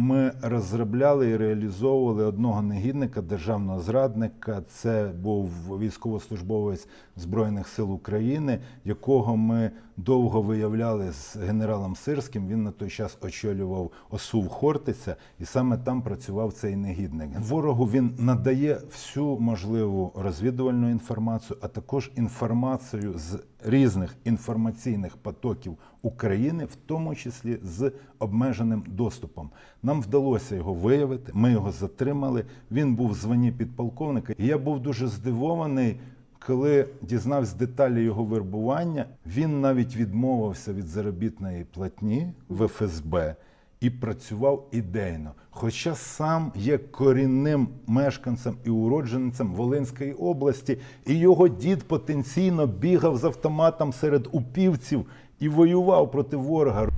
ми розробляли і реалізовували одного негідника, державного зрадника. Це був військовослужбовець Збройних сил України, якого ми довго виявляли з генералом Сирським. Він на той час очолював ОСУВ Хортиця, і саме там працював цей негідник. Ворогу він надає всю можливу розвідувальну інформацію, а також інформацію з різних інформаційних потоків України, в тому числі з обмеженим доступом. Нам вдалося його виявити. Ми його затримали. Він був в званні підполковника. І я був дуже здивований. Коли дізнався деталі його вербування, він навіть відмовився від заробітної платні в ФСБ і працював ідейно. Хоча сам є корінним мешканцем і уродженцем Волинської області, і його дід потенційно бігав з автоматом серед упівців і воював проти ворога.